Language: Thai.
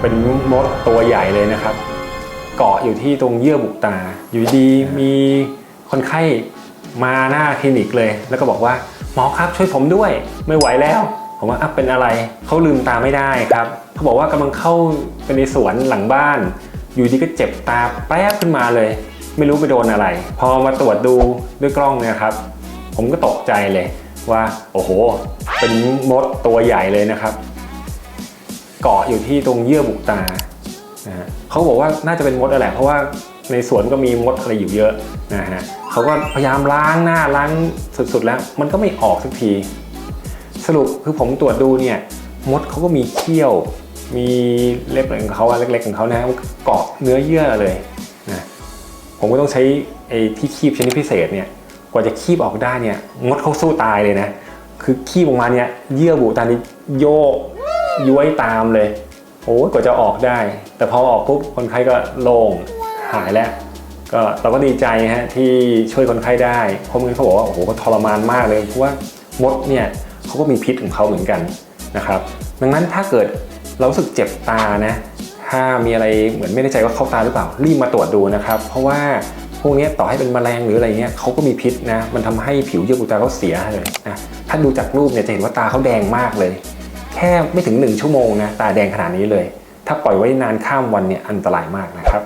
เป็นมดตัวใหญ่เลยนะครับ เกาะอยู่ที่ตรงเยื่อบุตา อยู่ดีมีคนไข้มาหน้าคลินิกเลย แล้วก็บอกว่าหมอครับช่วยผมด้วย ไม่ไหวแล้ว ผมว่าอะเป็นอะไรเขาลืมตาไม่ได้ครับเขาบอกว่ากำลังเข้าไปในสวนหลังบ้าน อยู่ดีก็เจ็บตาแป๊บขึ้นมาเลย ไม่รู้ไปโดนอะไร พอมาตรวจดูด้วยกล้องเนี่ยครับ ผมก็ตกใจเลยว่าโอ้โห เป็นมดตัวใหญ่เลยนะครับ เกาะอยู่ที่ตรงเยื่อบุตานะฮะเขาบอกว่าน่าจะเป็นมดอะไรเพราะว่าในสวนก็มีมดอะไรอยู่เยอะนะฮะเขาก็พยายามล้างหน้าล้างสุดๆแล้ว มันก็ไม่ออกสักที สรุปคือผมตรวจดูเนี่ยมดเขาก็มีเขี้ยว มีเล็บอะไรของเขาอะเล็กๆของเขานะฮะเกาะเนื้อเยื่อเลยนะผมก็ต้องใช้ไอ้ที่คีบชนิดพิเศษเนี่ยกว่าจะคีบออกได้เนี่ยมดเขาสู้ตายเลยนะคือคีบออกมาเนี่ยเยื่อบุตานี่โยก ย้วยตามเลยโอ้กว่าจะออกได้ แต่พอออกปุ๊บคนไข้ก็โล่งหายแล้ว ก็เราก็ดีใจฮะที่ช่วยคนไข้ได้เพราะงั้นเขาบอกว่าโอ้โหเขาทรมานมากเลยเพราะว่ามดเนี่ยเขาก็มีพิษของเขาเหมือนกันนะครับ ดังนั้นถ้าเกิดเรารู้สึกเจ็บตานะถ้ามีอะไรเหมือนไม่แน่ใจว่าเข้าตาหรือเปล่ารีบมาตรวจดูนะครับ เพราะว่าพวกนี้ต่อให้เป็นแมลงหรืออะไรเงี้ยเขาก็มีพิษนะมันทำให้ผิวเยื่อบุตาเขาเสียเลยนะถ้าดูจากรูปเนี่ยจะเห็นว่าตาเขาแดงมากเลย แค่ไม่ถึง 1 ชั่วโมงนะตาแดงขนาดนี้เลย ถ้าปล่อยไว้นานข้ามวันเนี่ยอันตรายมากนะครับ